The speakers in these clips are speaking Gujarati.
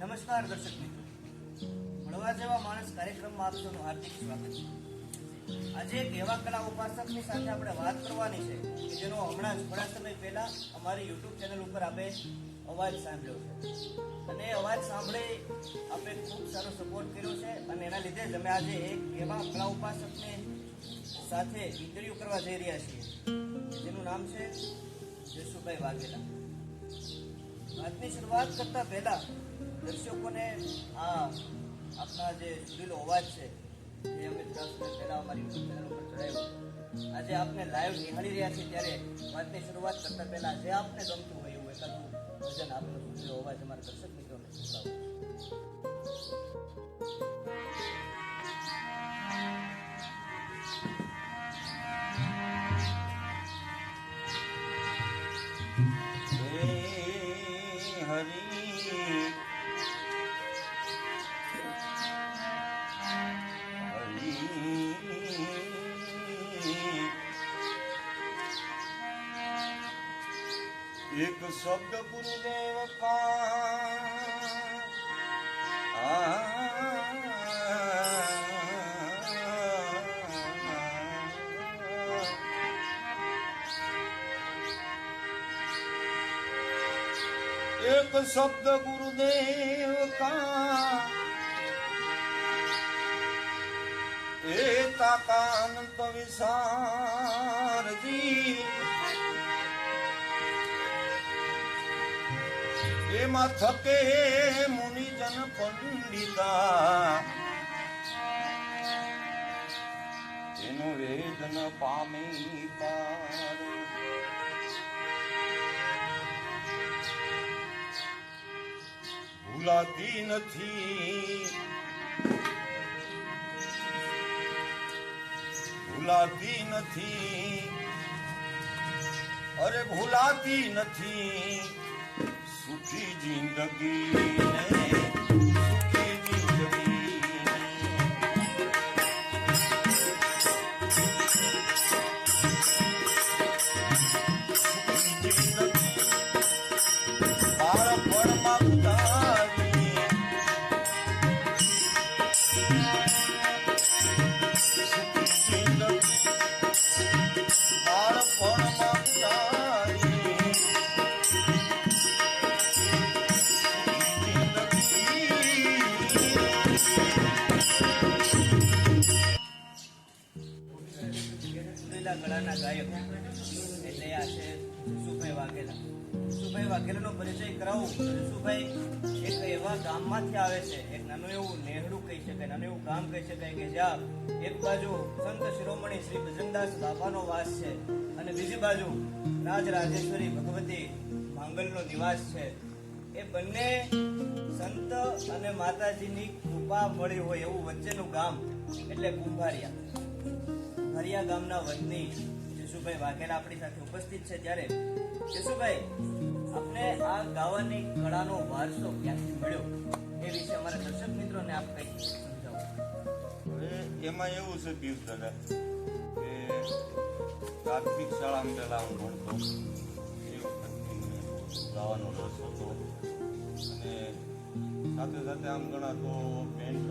નમસ્કાર દર્શક મિત્રો. મળવા જેવા માણસ કાર્યક્રમમાં આપ સૌનું હાર્દિક સ્વાગત છે. આજે એક એવા કલા ઉપાસકની સાથે આપણે વાત કરવાની છે કે જેનો હમણાં જ થોડા સમય પહેલા અમારી યુટ્યુબ ચેનલ ઉપર આપણે અવાજ સાંભળ્યો છે. અને એ અવાજ સાંભળી આપણે ખૂબ સારો સપોર્ટ કર્યો છે અને એના લીધે જ અમે આજે એક એવા કલા ઉપાસકને સાથે ઇન્ટરવ્યૂ કરવા જઈ રહ્યા છીએ. જેનું નામ છે જસુભાઈ વાઘેલા. વાતની શરૂઆત કરતા પહેલા દર્શકોને આ આપણા જે સુરીલો અવાજ છે, એ અમે દસ મિનિટ પહેલા અમારી ચેનલ ઉપર ચડાવ્યો. આજે આપને લાઈવ નિહાળી રહ્યા છીએ ત્યારે વાતની શરૂઆત કરતા પહેલા જે આપને ગમતું હોય એવું એકાદું ભજન આપનો સુરીલો અવાજ અમારા દર્શક મિત્રોને સંભળાવો શબ્દ ગુરુદેવ એક શબ્દ ગુરુદેવ કા એ તાકાંત વિસારજી એમાં થકે મુનિજન પંડિતા. એનું વેદન પામી પાર. ભૂલાતી નથી. ભૂલાતી નથી. અરે ભૂલાતી નથી. fuggì d'indagare તો સુભાઈ એક એવા ગામમાંથી આવે છે, એક નાનું એવું નેહડું કહી શકાય, નાનું એવું ગામ કહી શકાય કે જ્યાં એક બાજુ સંત શિરોમણી શ્રી ભજનદાસ બાબાનો વાસ છે અને બીજી બાજુ રાજ રાજેશ્વરી ભગવતી માંગલનો નિવાસ છે. એ બંને સંત અને માતાજીની કૃપા મળી હોય એવું વચ્ચેનું ગામ એટલે કુંભારિયા. હરિયા ગામના વતની જસુભાઈ વાઘેલા આપણી સાથે ઉપસ્થિત છે ત્યારે. જસુભાઈ આપને આ ગાવાની કળાનો વારસો ક્યાંથી મળ્યો એ વિશે અમારા દર્શક મિત્રોને આપ કંઈક સમજાવો. એમાં એવું છે પિયુષ દાદા, કે પ્રાથમિક શાળામાં પહેલા હું ભણતો. ગાવાનો રસ હતો. અને સાથે સાથે આમ કામ કરતો પેન્ટ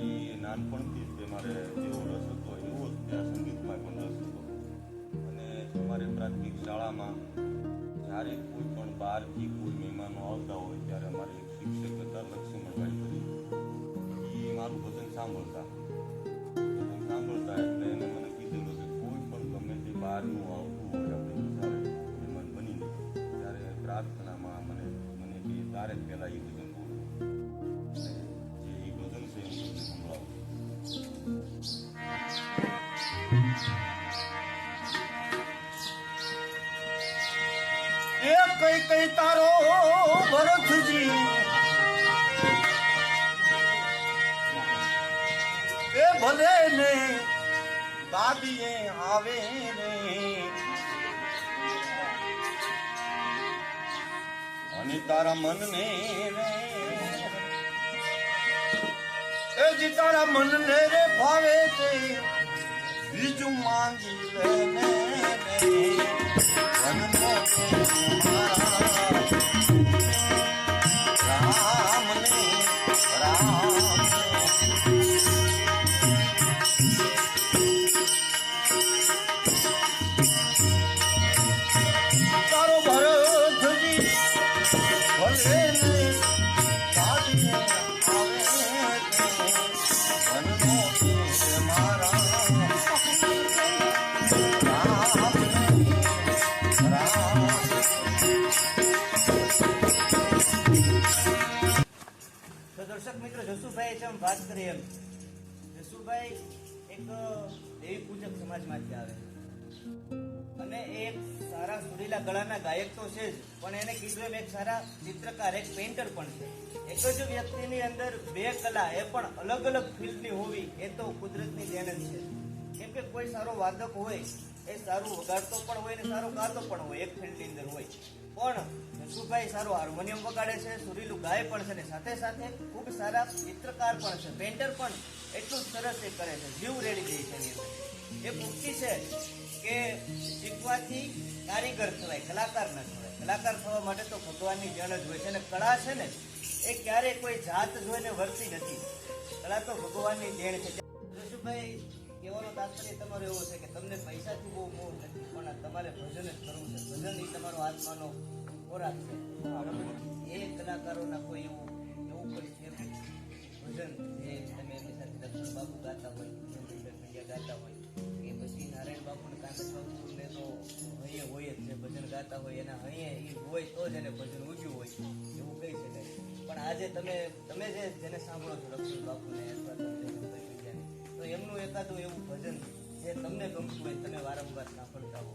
એ નાનપણથી જ તે મારે જેવો રસ હતો, એવો જ ત્યાં સંગીતમાં પણ પ્રાથમિક શાળામાં જ્યારે કોઈ પણ બહારથી કોઈ મહેમાનો આવતા હોય ત્યારે અમારે એક શિક્ષક હતા લક્ષ્મણભાઈ એ મારું ભજન સાંભળતા. ભજન સાંભળતા એટલે એને મને કીધેલું કે કોઈ પણ ગમે તે બહારનું આવતું હોય આપણે જ્યારે મહેમાન બનીને ત્યારે પ્રાર્થનામાં મને મને કે તારે પહેલાં એ તારો ભરતજી. એ ભલે ને દાદીએ આવે રે અને તારા મનને એ જી તારા મનને રે ભાવે છે બીજું માંગી લે ને. રે વનનો એમ. જસુભાઈ એક, દેવી પૂજક સમાજમાંથી આવે. અને એક સારા સુરીલા ગળાના ગાયક તો છે જ, પણ એને કીધું એમ, એક સારા ચિત્રકાર, એક પેઇન્ટર પણ છે. એક જ વ્યક્તિની અંદર બે કલા, એ પણ અલગ અલગ ફિલ્ડની હોવી, એ તો કુદરતની દેન જ છે. કેમ કે કોઈ સારો વાદક હોય, એ સારું વગાડતો પણ હોય ને સારો ગાતો પણ હોય, એક ફિલ્ડની અંદર હોય. પણ જસુભાઈ સારું હાર્મોનિયમ વગાડે છે, સુરીલું ગાય પણ છે ને સાથે સાથે ખૂબ સારા ચિત્રકાર પણ છે પેન્ટર પણ એટલું સરસ એ કરે છે, જીવ રેડી દે છે એ મુક્તિ છે કે શીખવાથી કારીગર થવાય, કલાકાર ન થવાય. કલાકાર થવા માટે તો ભગવાનની જણ જ હોય છે અને કળા છે ને એ ક્યારેય કોઈ જાત જોઈને વર્તી નથી. કળા તો ભગવાનની દેણ છે. જશુભાઈ કહેવાનો તાત્પર્ય તમારો એવો છે કે તમને પૈસાથી બહુ મોહ નથી, પણ તમારે ભજન જ કરવું છે. ભજન એ તમારો આત્માનો ખોરાક છે. એ કલાકારોના કોઈ એવું એવું કોઈ છે ભજન જે તમે એમની સાથે દર્શન બાબુ ગાતા હોય પંડ્યા ગાતા હોય કે પછી નારાયણ બાપુ ને કાંતક બાપુને તો હૈયે હોય જ છે, ભજન ગાતા હોય, એના હૈયે એ હોય તો જ એને ભજન ઉગ્યું હોય. એવું કહી શકાય. પણ આજે તમે તમે જે જેને સાંભળો છો લક્ષ્મણ બાપુને અથવા તો એમનું એકાદું એવું ભજન જે તમને ગમતું હોય, તમે વારંવાર સાંભળતા હો.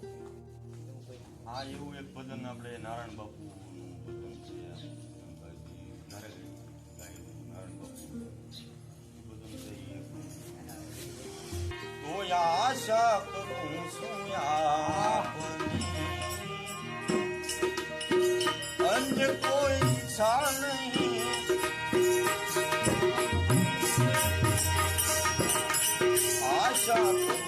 આ એવું એક ભજન આપણે નારાયણ બાપુ ભજન નારાયણ બાપુ એ ભજન છે. એક. તો આશા આશા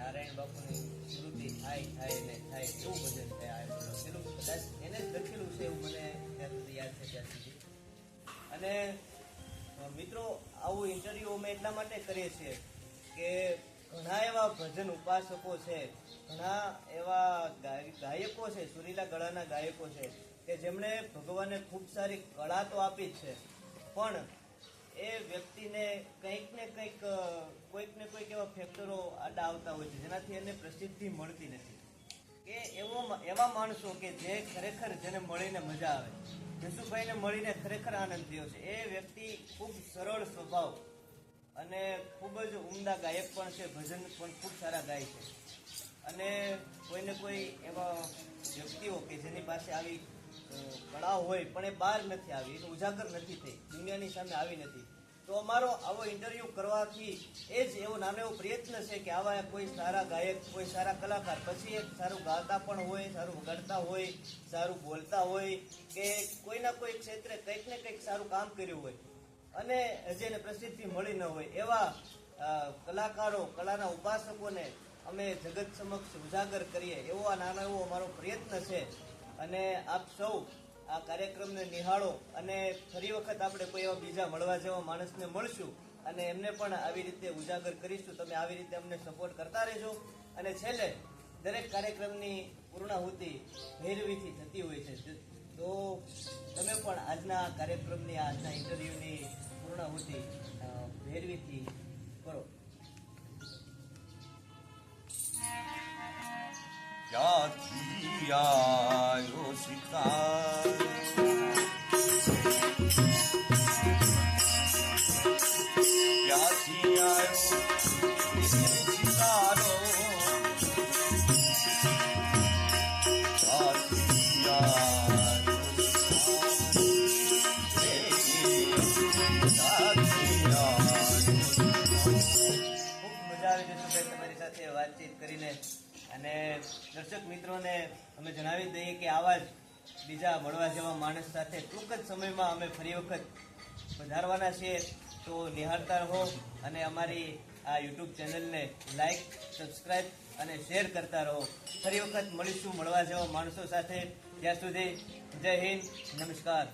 નારાયણ બાપુની સ્મૃતિ થાય થાય ને થાય એવું ભજન થાય આ કદાચ એને જ લખેલું છે એવું મને ત્યાં સુધી યાદ છે ત્યાં સુધી. અને મિત્રો, આવું ઇન્ટરવ્યુ અમે એટલા માટે કરીએ છીએ કે ઘણા એવા ભજન ઉપાસકો છે, ઘણા એવા ગાયકો છે, સુરીલા ગળાના ગાયકો છે, કે જેમણે ભગવાને ખૂબ સારી કળા તો આપી જ છે. પણ એ વ્યક્તિને કંઈક ને કંઈક કોઈક ને કોઈક એવા ફેક્ટરો આડા આવતા હોય છે, જેનાથી એને પ્રસિદ્ધિ મળતી નથી. કે એવો એવા માણસો કે જે ખરેખર જેને મળીને મજા આવે. જસુભાઈને મળીને ખરેખર આનંદ થયો છે. એ વ્યક્તિ ખૂબ સરળ સ્વભાવ અને ખૂબ જ ઉમદા ગાયક પણ છે, ભજન પણ ખૂબ સારા ગાય છે. અને કોઈને કોઈ એવા વ્યક્તિઓ કે જેની પાસે આવી કળા હોય પણ એ બહાર નથી આવી ઉજાગર નથી થઈ, દુનિયાની સામે આવી નથી. તો અમારો આવો ઇન્ટરવ્યુ કરવાથી એ જ એવો નાનો એવો પ્રયત્ન છે કે આવા કોઈ સારા ગાયક, કોઈ સારા કલાકાર, પછી એક સારું ગાતા પણ હોય, સારું વગાડતા હોય, સારું બોલતા હોય, કે કોઈના કોઈ ક્ષેત્રે કંઈક ને કંઈક સારું કામ કર્યું હોય, અને હજી એને પ્રસિદ્ધિ મળી ન હોય, એવા કલાકારો, કલાના ઉપાસકોને અમે જગત સમક્ષ ઉજાગર કરીએ, એવો આ નાનો એવો અમારો પ્રયત્ન છે. અને આપ સૌ આ કાર્યક્રમને નિહાળો અને ફરી વખત આપણે કોઈ એવા બીજા મળવા જેવા માણસને મળશું અને એમને પણ આવી રીતે ઉજાગર કરીશું. તમે આવી રીતે અમને સપોર્ટ કરતા રહેજો. અને છેલ્લે, દરેક કાર્યક્રમની પૂર્ણાહુતિ ભેરવીથી થતી હોય છે. તો તમે પણ આજના કાર્યક્રમની, આજના ઇન્ટરવ્યુની પૂર્ણાહુતિ વાતચીત કરીને અને દર્શક મિત્રોને અમે જણાવી દઈએ કે આવા જ બીજા મળવા જેવા માણસ સાથે ટૂંક જ સમયમાં અમે ફરી વખત પધારવાના છીએ. તો નિહાળતા રહો અને અમારી આ યુટ્યુબ ચેનલને લાઈક સબસ્ક્રાઈબ અને શેર કરતા રહો. ફરી વખત મળીશું મળવા જેવા માણસો સાથે. ત્યાં સુધી જય હિન્દ, નમસ્કાર.